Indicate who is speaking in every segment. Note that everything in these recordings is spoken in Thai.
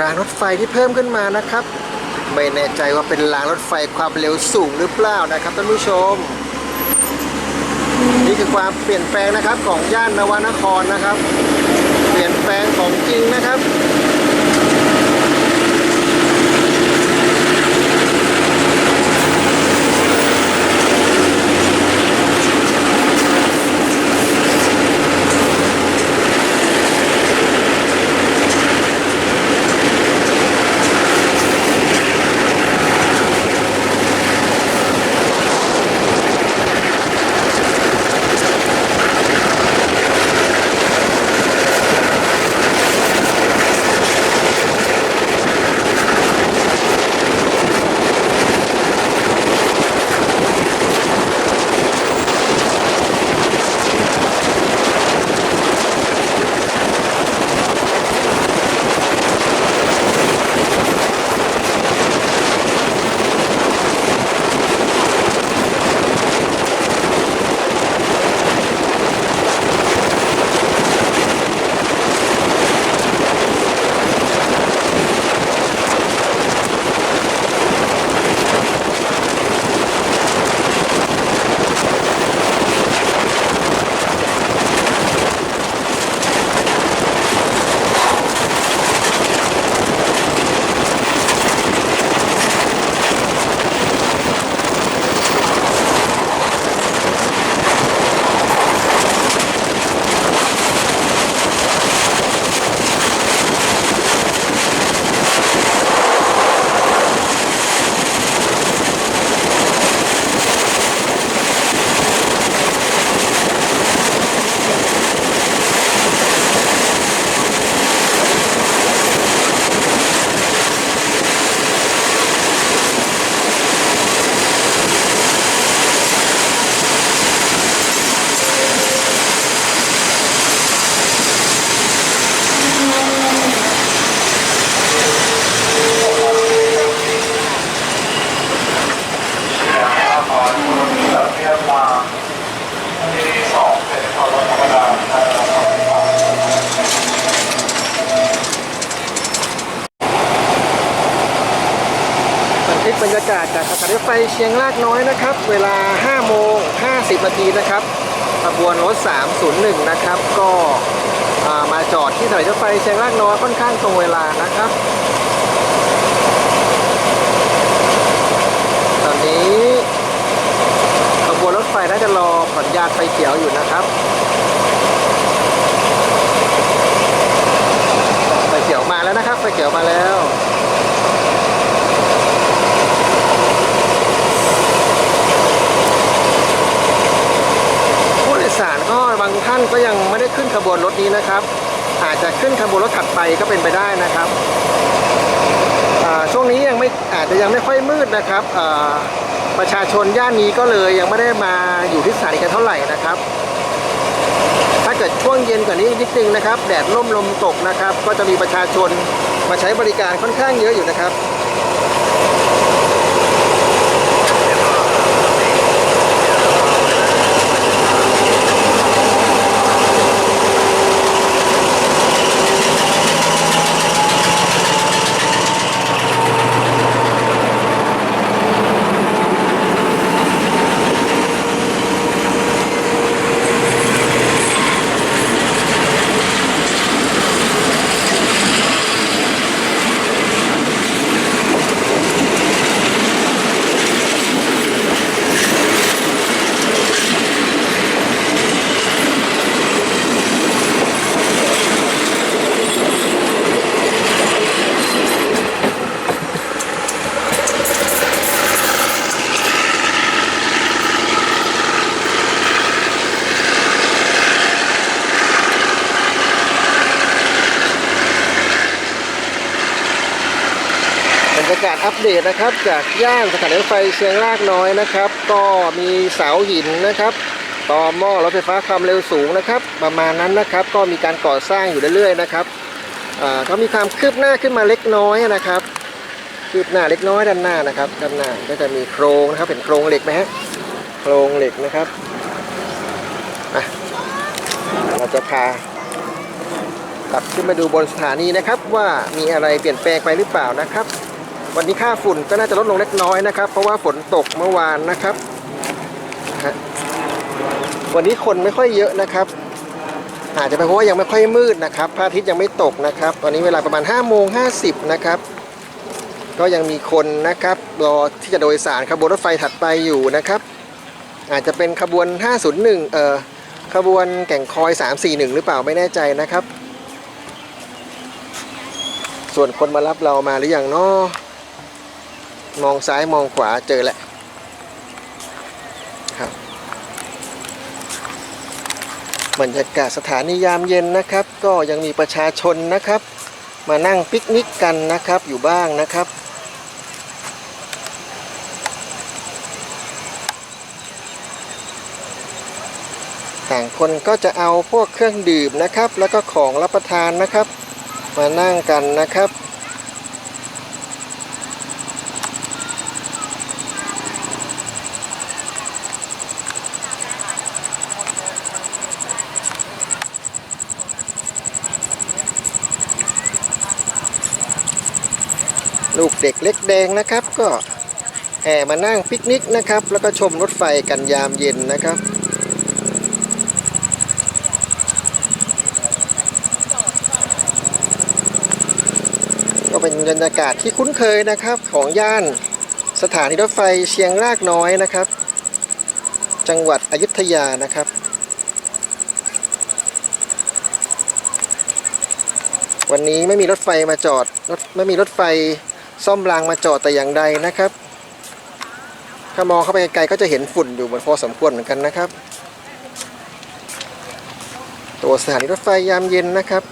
Speaker 1: รางรถไฟที่เพิ่มขึ้นมานะครับ ไม่แน่ใจว่าเป็นรางรถไฟความเร็วสูงหรือเปล่านะครับท่านผู้ชม นี่คือความเปลี่ยนแปลงนะครับของย่านนวนครนะครับ เปลี่ยนแปลงของจริงนะครับ บบรรยากาศจากสถานีรถไฟเชียงรากน้อยนะครับ เวลา 5 โมง 50 นาทีนะครับขบวนรถ 301 นะครับ ก็มาจอดที่สถานีรถไฟเชียงรากน้อยค่อนข้างตรงเวลานะครับ ตอนนี้ขบวนรถไฟน่าจะรอสัญญาณไฟเขียวอยู่นะครับ ไฟเขียวมาแล้วนะครับ ไฟเขียวมาแล้ว ผู้โดยสารก็บางท่านก็ยังไม่ได้ ขบวนรถนี้นะครับ อาจจะขึ้นขบวนรถถัดไปก็เป็นไปได้นะครับช่วงนี้ยังไม่อาจจะยังไม่ค่อยมืดนะครับประชาชนย่านนี้ก็เลยยังไม่ได้มาอยู่ที่สถานีกันเท่าไหร่นะครับ ถ้าเกิดช่วงเย็นกว่านี้นิดนึงนะครับแดดร่มลมตกนะครับ ก็จะมีประชาชนมาใช้บริการค่อนข้างเยอะอยู่นะครับ เดตนะครับ จากย่านสถานีรถไฟเชียงรากน้อยนะครับ ก็มีเสาหินนะครับต่อหม้อรถไฟฟ้าความเร็วสูงนะครับ ประมาณนั้นนะครับ ก็มีการก่อสร้างอยู่เรื่อยๆนะครับอ่าก็มีความคืบหน้าขึ้นมาเล็กน้อยนะครับ คืบหน้าเล็กน้อยด้านหน้านะครับ ด้านหน้าก็จะมีโครงนะครับเป็นโครงเหล็กไหมฮะโครงเหล็กนะครับเราจะพาไปตัดขึ้นมาดูบนสถานีนะครับ ว่ามีอะไรเปลี่ยนแปลงไปหรือเปล่านะครับ วันนี้ค่าฝุ่นก็น่าจะลดลงเล็กน้อยนะครับ เพราะว่าฝนตกเมื่อวานนะครับ วันนี้คนไม่ค่อยเยอะนะครับ อาจจะเป็นเพราะว่ายังไม่ค่อยมืดนะครับพระอาทิตย์ยังไม่ตกนะครับ ตอนนี้เวลาประมาณ5โมง50นะครับก็ยังมีคนนะครับรอที่จะโดยสารขบวนรถไฟถัดไปอยู่นะครับ อาจจะเป็นขบวน 501 เอ่อขบวนแก่งคอย 341 หรือเปล่าไม่แน่ใจนะครับ ส่วนคนมารับเรามาหรืออยังเนาะ มองซ้ายมองขวาเจอแล้วครับบรรยากาศสถานียามเย็นนะครับ ก็ยังมีประชาชนนะครับ มานั่งปิกนิกกันนะครับอยู่บ้างนะครับต่างคนก็จะเอาพวกเครื่องดื่มนะครับ แล้วก็ของรับประทานนะครับ มานั่งกันนะครับ เด็กเล็กแดงนะครับ ก็แห่มานั่งปิกนิกนะครับ แล้วก็ชมรถไฟกันยามเย็นนะครับก็เป็นบรรยากาศที่คุ้นเคยนะครับ ของย่านสถานีรถไฟเชียงรากน้อยนะครับ จังหวัดอยุธยานะครับ วันนี้ไม่มีรถไฟมาจอดรถไม่มีรถไฟ ซ่อมรางมาจอดแต่อย่างใดนะครับ ถ้ามองเข้าไปไกลๆก็จะเห็นฝุ่นอยู่มันพอสมควรเหมือนกันนะครับ ตัวสถานีรถไฟยามเย็นนะครับ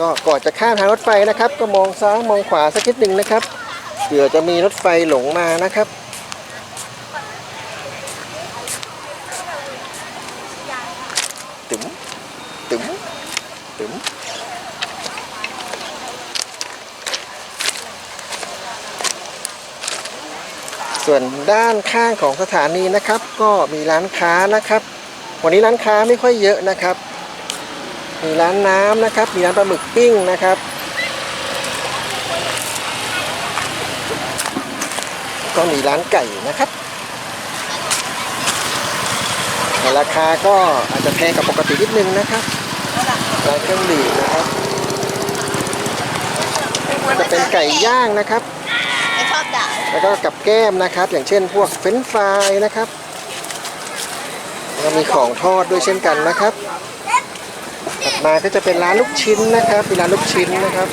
Speaker 1: ก็ก่อนจะข้ามทางรถไฟนะครับ ก็มองซ้ายมองขวาสักนิดหนึ่งนะครับ เผื่อจะมีรถไฟหลงมานะครับ ตึมตึมตึมส่วนด้านข้างของสถานีนะครับ ก็มีร้านค้านะครับ วันนี้ร้านค้าไม่ค่อยเยอะนะครับ มีร้านน้ำนะครับ มีร้านปลาหมึกปิ้งนะครับ ก็มีร้านไก่นะครับแต่ราคาก็อาจจะแพงกว่าปกตินิดนึงนะครับร้านเครื่องดื่มนะครับ จะเป็นไก่ย่างนะครับ
Speaker 2: ไม่ชอบด่า
Speaker 1: แล้วก็กับแก้มนะครับ อย่างเช่นพวกเฟรนช์ฟรายนะครับแล้วก็มีของทอดด้วยเช่นกันนะครับ ถัดมาก็จะเป็นร้านลูกชิ้นนะครับมีร้านลูกชิ้นนะครับ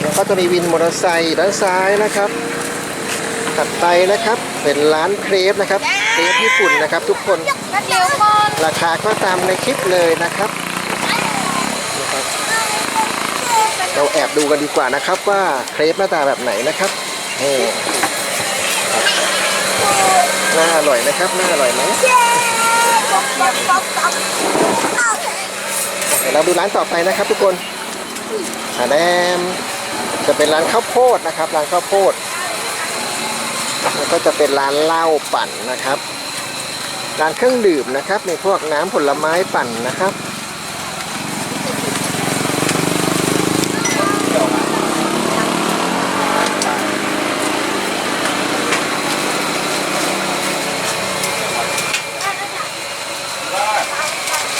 Speaker 1: แล้ว ก็จะมีวินมอเตอร์ไซค์ด้านซ้ายนะครับ ถัดไปนะครับเป็นร้านเครปนะครับเครปญี่ปุ่นนะครับ ทุกคนราคาก็ตามในคลิปเลยนะครับ เราแอบดูกันดีกว่านะครับว่าเครปหน้าตาแบบไหนนะครับนี่น่าอร่อยนะครับน่าอร่อยไหมเดี๋ยวเราดูร้านต่อไปนะครับทุกคนอาแดม จะเป็นร้านข้าวโพดนะครับ ร้านข้าวโพดแล้วก็จะเป็นร้านเหล้าปั่นนะครับ ร้านเครื่องดื่มนะครับในพวกน้ำผลไม้ปั่นนะครับ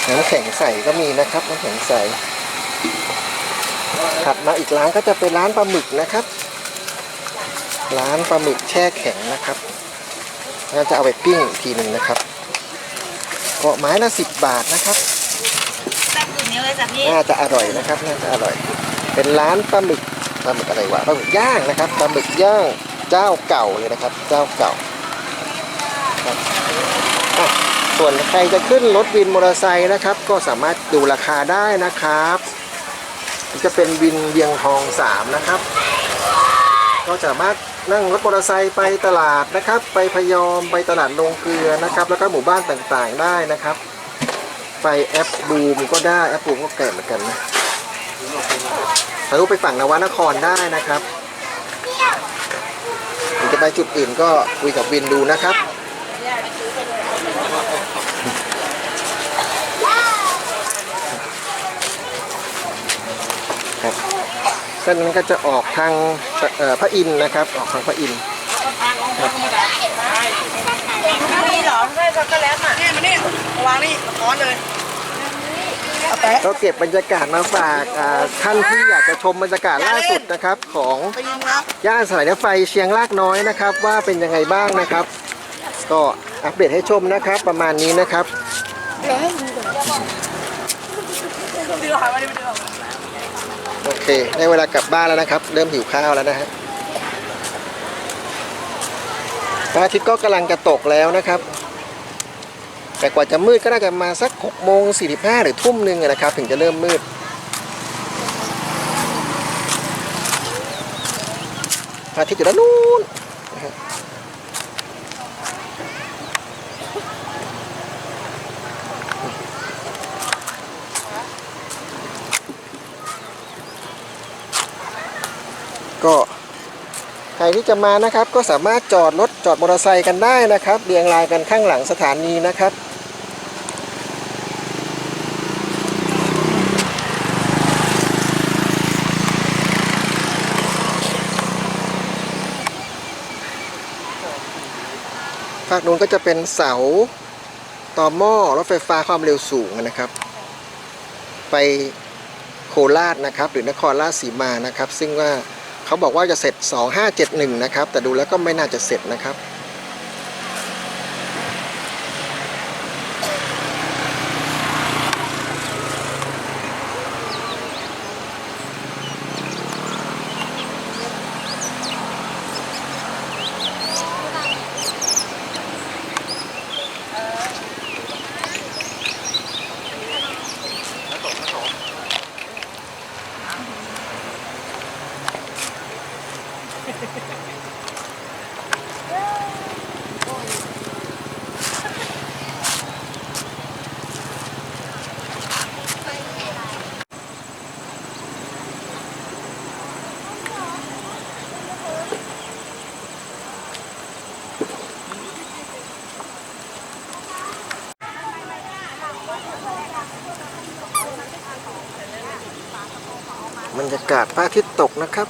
Speaker 1: น้ำแข็งใสก็มีนะครับน้ำแข็งใส ถัดมาอีกร้านก็จะเป็นร้านปลาหมึกนะครับ ร้านปลาหมึกแช่แข็งนะครับน่าจะเอาไปปิ้งอีกทีหนึ่งนะครับก็ไม้ละสิบบาทนะครับ
Speaker 2: แป๊บอื่นนี้เลยจ้ะพี่
Speaker 1: น่าจะอร่อยนะครับน่าจะอร่อย เป็นร้านปลาหมึกปลาหมึกอะไรวะปลาหมึกย่างนะครับปลาหมึกย่างเจ้าเก่าเลยนะครับ เจ้าเก่าครับอะส่วนใครจะขึ้นรถวินมอเตอร์ไซค์นะครับ ก็สามารถดูราคาได้นะครับนี่ จะเป็นวินเวียงทองสามนะครับ ก็สามารถนั่งรถมอเตอร์ไซค์ไปตลาดนะครับ ไปพยอมไปตลาดลงเกลือนะครับ แล้วก็หมู่บ้านต่างๆได้นะครับ ไปแอปบูมก็ได้แอปบูมก็แก่เหมือนกันนะทะลุไปฝั่งนวนครได้นะครับจะไปจุดอื่นก็คุยกับวินดูนะครับ เส้นนั้นก็จะออกทางเอ่อพระอินทร์นะครับ ออกทางพระอินทร์
Speaker 2: มีเหรอใช่ช็อกโกแลตอะนี่มานี่วางนี่ร้อนเลยเอาแปะ
Speaker 1: ก็เก็บบรรยากาศมาฝากอ่าท่านที่อยากจะชมบรรยากาศล่าสุดนะครับ ของ
Speaker 2: ไปยิงครับ
Speaker 1: ย่านสถานีรถไฟเชียงรากน้อยนะครับ ว่าเป็นยังไงบ้างนะครับ ก็อัปเดตให้ชมนะครับ ประมาณนี้นะครับ เคได้เวลากลับบ้านแล้วนะครับ เริ่มหิวข้าวแล้วนะฮะพระอาทิตย์ก็กำลังจะตกแล้วนะครับ แต่กว่าจะมืดก็น่าจะมาสัก6โมง45หรือทุ่มหนึ่งนะครับ ถึงจะเริ่มมืด พระอาทิตย์อยู่ด้านนู้นนะฮะ ก็ใครที่จะมานะครับก็สามารถจอดรถจอดมอเตอร์ไซค์กันได้นะครับเรียงรายกันข้างหลังสถานีนะครับภาคนู้นก็จะเป็นเสาต่อหม้อรถไฟฟ้าความเร็วสูงนะครับ ไปโคราชนะครับ หรือนครราชสีมานะครับ ซึ่งว่า เขาบอกว่าจะเสร็จ 2571 นะครับ แต่ดูแล้วก็ไม่น่าจะเสร็จนะครับ บรรยากาศพระอาทิตย์ตกนะครับ